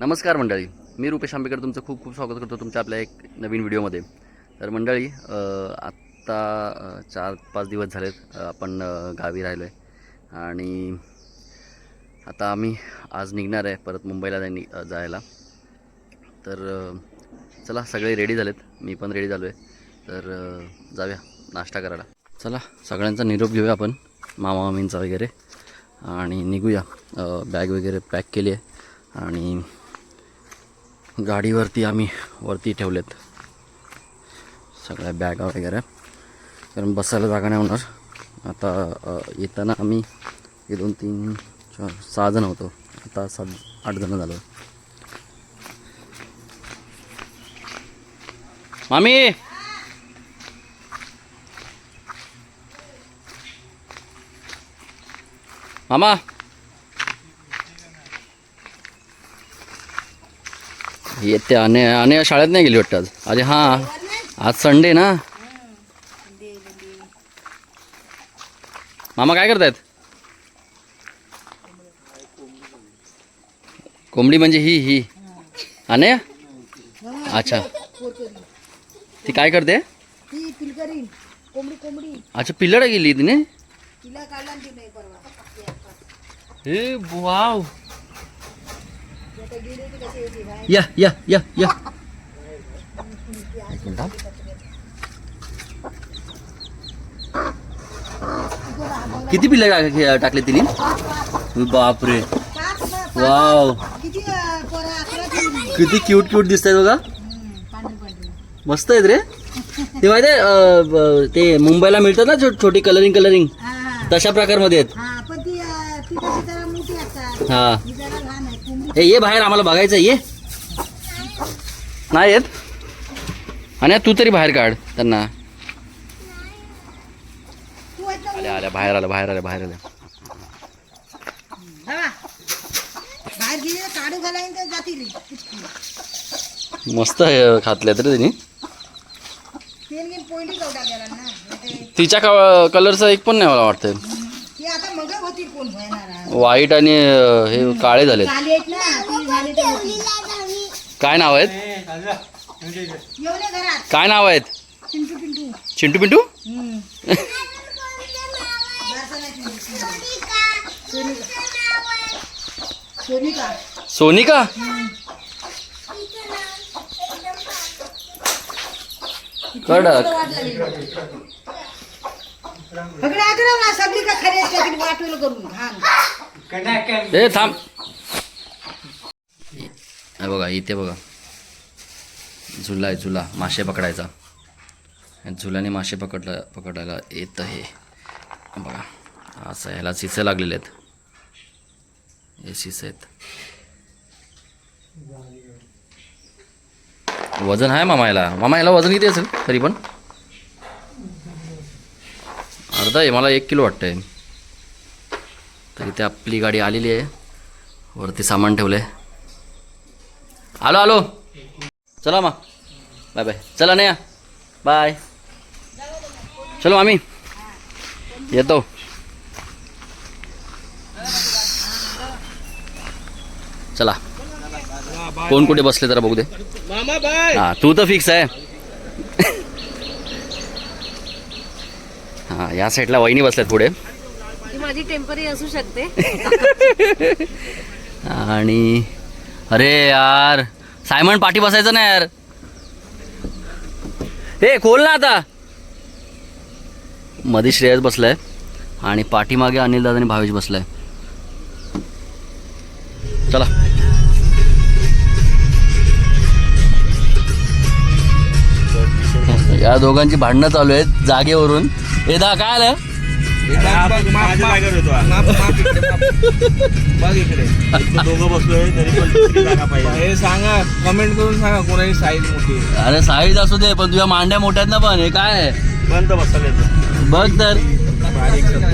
नमस्कार मंडळी. मी रुपेश आंबेकर तुमचं खूप खूप स्वागत करतो तुमच्या आपल्या एक नवीन व्हिडिओमध्ये. तर मंडळी आत्ता चार पाच दिवस झालेत आपण गावी राहिलो आहे आणि आता आम्ही आज निघणार आहे परत मुंबईला जाय नि- जायला. तर चला सगळे रेडी झालेत. मी पण रेडी झालो आहे तर जाऊया नाश्ता करायला. चला सगळ्यांचा निरोप घेऊया आपण मामा मामींचा वगैरे. आणि निघूया. बॅग वगैरे पॅक केली आहे. आणि गाडीवरती आम्ही वरती ठेवलेत. सगळ्या बॅगा वगैरे. कारण बसायला जागा नाही होणार. आता येताना आम्ही एक दोन तीन चार सहा जण होतो. आता सात आठ जण झालो. मामी! मामा! येते. आणि आणि शाळेत नाही गेली वाटतं आज? अरे हां. आज संडे ना? मामा काय करतायत? कोंबडी म्हणजे ही ही. अनया? अच्छा. ती काय करते? अच्छा पिल्लड गेली तिने हे वाव ती आता गेली ती कशी येते बाहेर या या या या एक मिनिट. किती पिल्लं टाकले तिने? बापरे. वाव किती क्यूट क्यूट दिसत आहेत बघा. मस्त आहेत रे. ते माहिती आहे ते मुंबईला मिळतात ना छोटी कलरिंग कलरिंग. तशा प्रकारमध्ये आहेत. हा. हा ये बाहेर आम्हाला बघायचं ये. नाही येत? आणि तू तरी बाहेर काढ त्यांना. आल्या आल्या बाहेर आल्या बाहेर आल्या बाहेर आल्या. तर जातील. मस्त अं, खातल्यात रे तिने तिच्या कलरचा एक पण नाही मला वाटतं व्हाईट आणि हे काळे झालेत. झाली काय नाव आहेत? काय नाव आहेत? चिंटू पिंटू. सोनिका. कडक सगळे आग्रह ना सगळी का खरे असतात वाटोल करून घाण ए थांब हे बघा इथे बघा. झुला आहे झुला. मासे पकडायचा. झुल्याने मासे पकडला पकडायला येत आहे बघा. असं ह्याला शिसे लागलेले आहेत. हे शिसे आहेत. वजन आहे मामा याला मामा याला वजन किती असेल? तरी पण. अर्धा आहे. मला एक किलो वाटतंय. तरी ते आपली गाडी आलेली आहे. वरती सामान ठेवलं आहे आलो आलो चला मा बाय बाय चला नाही बाय चलो आम्ही येतो चला कोण कुठे बसले जरा बघू दे हा तू तर फिक्स आहे हा या साईडला वहिनी बसल्यात पुढे ती माझी टेंपररी असू शकते. आणि अरे यार सायमन पाठी बसायचं ना यार. हे खोल ना आता. मध्ये श्रेयस बसलाय आणि पाठीमागे अनिल दादा आणि भावेश बसलाय. चला. या दोघांची भांडणं चालू आहेत जागेवरून. हे दा काय आलं? दोघं बसलोय तरी पण दुसरी जागा पाहिजे. हे सांगा कमेंट करून सांगा कोणाची साईज मोठी आहे. अरे साईज असू दे पण तुझ्या मांड्या मोठ्यात ना पण हे काय आहे? बंद बसायला येतो. बघ तर. बारीक शब्द.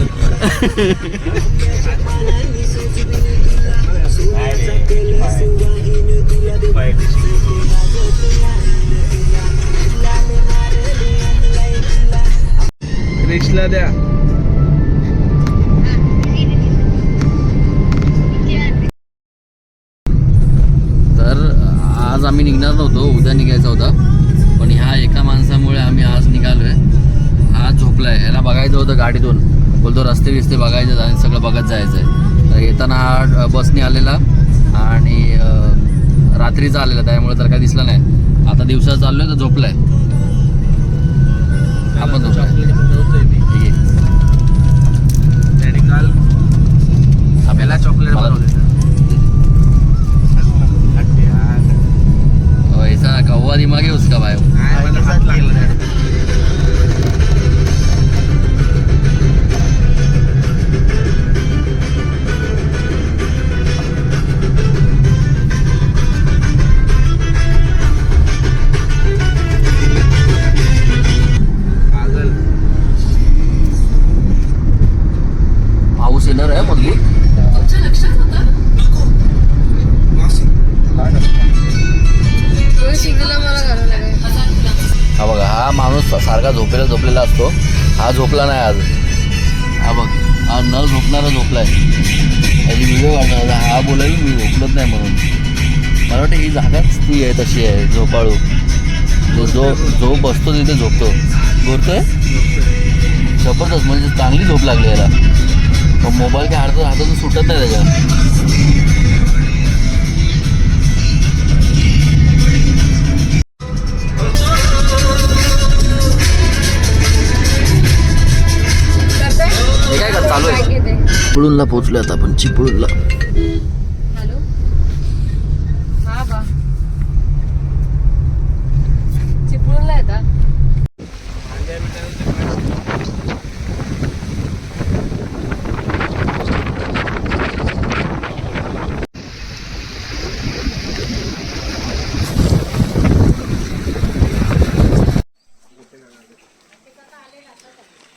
क्रिशला द्या आम्ही निघणार नव्हतो उद्या निघायचा होता. पण ह्या एका माणसामुळे आम्ही आज निघालोय. हा झोपलाय. ह्याला बघायचं होतं गाडीतून. बोलतो रस्ते बिस्ते बघायचे आणि सगळं बघत जायचं आहे तर येताना हा बसने आलेला आणि रात्रीचा आलेला. त्यामुळे तर काय दिसला नाही. आता दिवसा चाललोय तर झोपलाय. आपण झोपलाय. झोपला नाही आज. हा बघ हा न झोपणारा झोपलाय. त्याची व्हिडिओ काढणार हा बोलाय मी झोपलत नाही म्हणून. मला वाटतं ही जागाच ती आहे तशी आहे झोपाळू. जो जो जो बसतो तिथे झोपतो. बोलतोय? जबरदस्त म्हणजे चांगली झोप लागली याला. पण मोबाईल काय हाडतो हातातून सुटत नाही त्याच्या चिपळूणला पोहोचलो आता आपण चिपळूणला.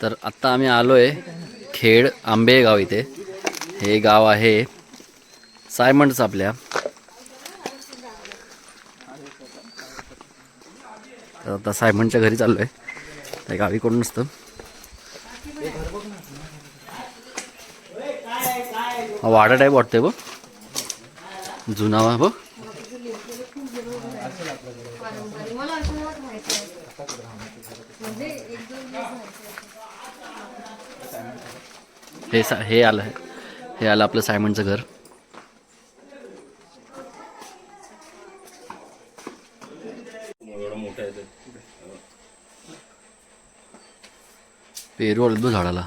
तर आत्ता आम्ही आलो आहे खेड आंबे गाव इथे. हे गाव आहे सायमंडच आपल्या. तर आता सायमंडच्या घरी चाललो आहे त्या गावी कोण नसतं हा वाडा टाईप वाटतंय बघ. जुना वा बघ मला असं माहिती आहे म्हणजे एक दोन दिवस हे सा हे आलं हे आलं आपलं सायमनचं घर. पेरू आलेत बघ झाडाला.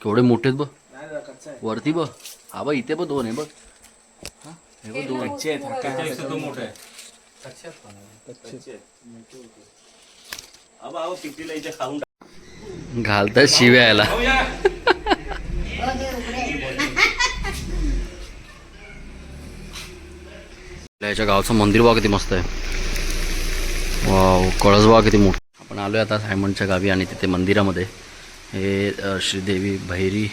केवढे मोठे आहेत बघ. वरती बघ. हा बघ इथे बघ दोन आहे बघ. हे बघ दोन. घालतात शिव्या यायला. याच्या गावचं मंदिर बघा किती मस्त आहे. वाव कळस बघा किती मोठं. आपण आलो आहे आता सायमंडच्या गावी आणि तिथे मंदिरामध्ये. हे श्रीदेवी भैरी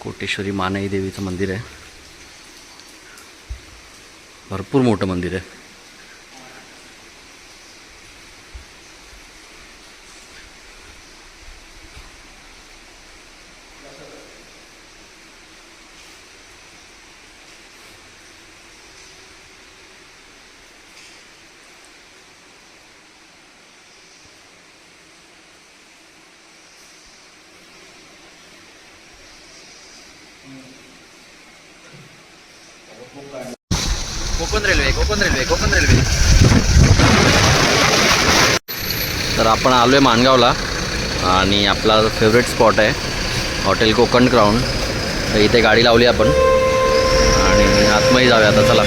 कोटेश्वरी मानई देवीचं मंदिर आहे. भरपूर मोठं मंदिर आहे. Konkan railway? Konkan railway? Konkan railway? तर आपण आलो आहे माणगावला आणि आपला फेवरेट स्पॉट आहे हॉटेल कोकण ग्राउंड तर इथे गाडी लावली आपण आणि आतमध्ये जाऊया आता चला.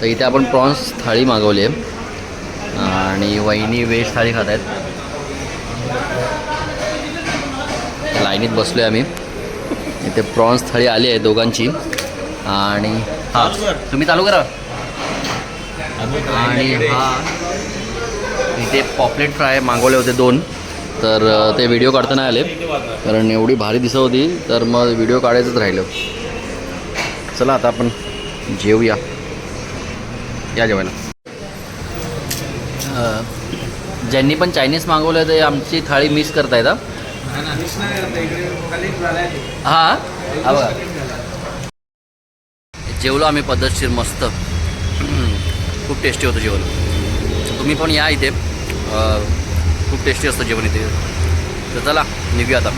तर इथे आपण प्रॉन्स थाळी मागवली आहे आणि वहिनी वेज थाळी खात आहेत. लाईनीत बसलो आहे आम्ही. इथे प्रॉन्स थाळी आली आहे दोघांची. आणि हां तुम्ही चालू करा. आणि हा इथे पॉपलेट फ्राय मागवले होते दोन. तर ते व्हिडिओ काढता नाही आले. कारण एवढी भारी दिसत होती तर मग व्हिडिओ काढायचंच राहिलं. चला आता आपण जेवूया या जेवायला. ज्यांनी पण चायनीज मागवलं ते आमची थाळी मिस करतायत हा. हा? जेवलो आम्ही पद्धतशीर मस्त. खूप टेस्टी होतं जेवण. तुम्ही पण या इथे. खूप टेस्टी असतं जेवण इथे. तर चला निघूया आता.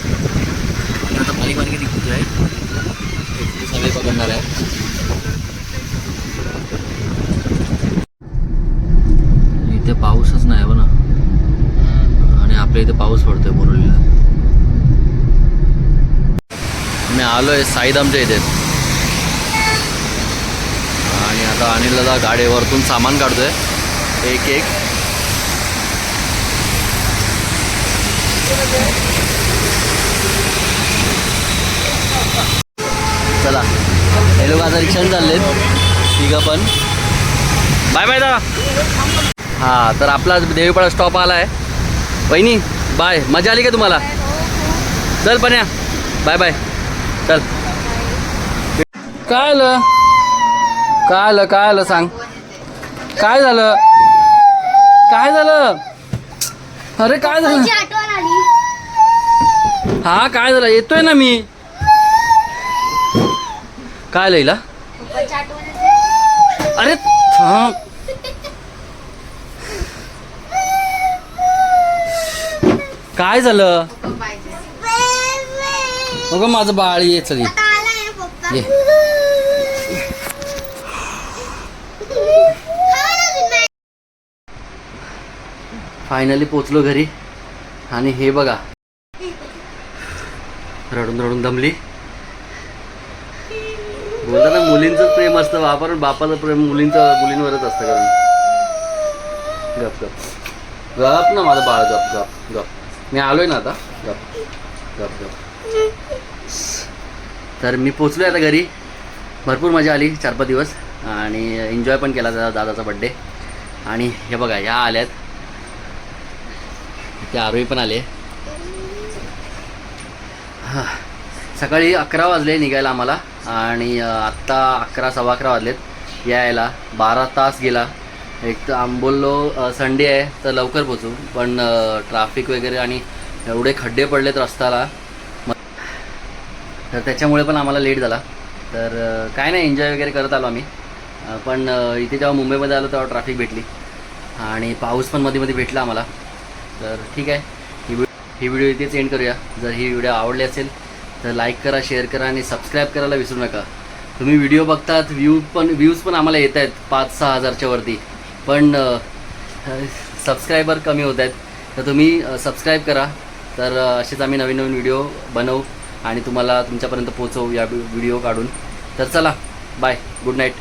आता बारीक बारीक दिसत आहे सगळे आहे इथे पाऊसच नाही बघ ना आणि आपल्या इथे पाऊस पडतोय बोरवलीला मी आलोय साईदामच्या इथे. आणि आता अनिल दादा गाडीवरतून सामान काढतोय. एक एक. चला. हे लोक आता रिक्षाने चाललेत. तिघं पण. बाय बाय दादा हां तर आपला देवीपाडा स्टॉप आला आहे वहिनी बाय. मजा आली का तुम्हाला? चल पण या बाय बाय. चल. काय आलं? काय आलं? काय आलं सांग. काय झालं? काय झालं? अरे काय झालं? हा काय झालं? येतोय ना मी. काय येते अरे थांब. काय झालं? अगं माझं बाळ ये चल पप्पा? ये. फायनली पोचलो घरी. आणि हे बघा. रडून रडून दमली. बोलता ना मुलींचं प्रेम असतं बापर बापाचं प्रेम मुलींचं मुलींवरच असतं कारण. गप गप. गप ना माझं बाळ गप गप गप. मी आलोय ना आता. गप गप गप. तर मी पोचलो आता घरी. भरपूर मजा आली चार पाच दिवस. आणि एन्जॉय पण केला दादा दादाचा बड्डे आणि हे बघा ह्या आल्यात. ते आरोही पण आले. सकाळी अकरा वाजले निघायला आम्हाला. आणि आत्ता अकरा सव्वा अकरा वाजलेत. यायला. बारा तास गेला. एक तर आम संडे आहे तर लवकर पोचू. पण ट्राफिक वगैरे आणि एवढे खड्डे पडलेत रस्त्याला. तर त्याच्यामुळे पण आम्हाला लेट झाला. तर काय नाही एन्जॉय वगैरे करत आलो आम्ही. पण इथे जेव्हा मुंबईमध्ये आलो तेव्हा ट्रॅफिक भेटली. आणि पाऊस पण मध्ये मध्ये भेटला आम्हाला. तर ठीक आहे. ही व्हि- ही व्हिडिओ इथेच एंड करूया. जर ही व्हिडिओ आवडली असेल तर लाईक करा शेअर करा आणि सबस्क्राईब करायला विसरू नका. तुम्ही व्हिडिओ बघतात व्ह्यू पण व्ह्यूज पण आम्हाला येत आहेत पाच सहा हजारच्या वरती. पण सबस्क्रायबर कमी होत आहेत. तर तुम्ही सबस्क्राईब करा. तर असेच आम्ही नवीन नवीन व्हिडिओ बनवू आणि तुम्हाला तुमच्यापर्यंत पोचवू या व्हिडिओ काढून. तर चला बाय गुड नाईट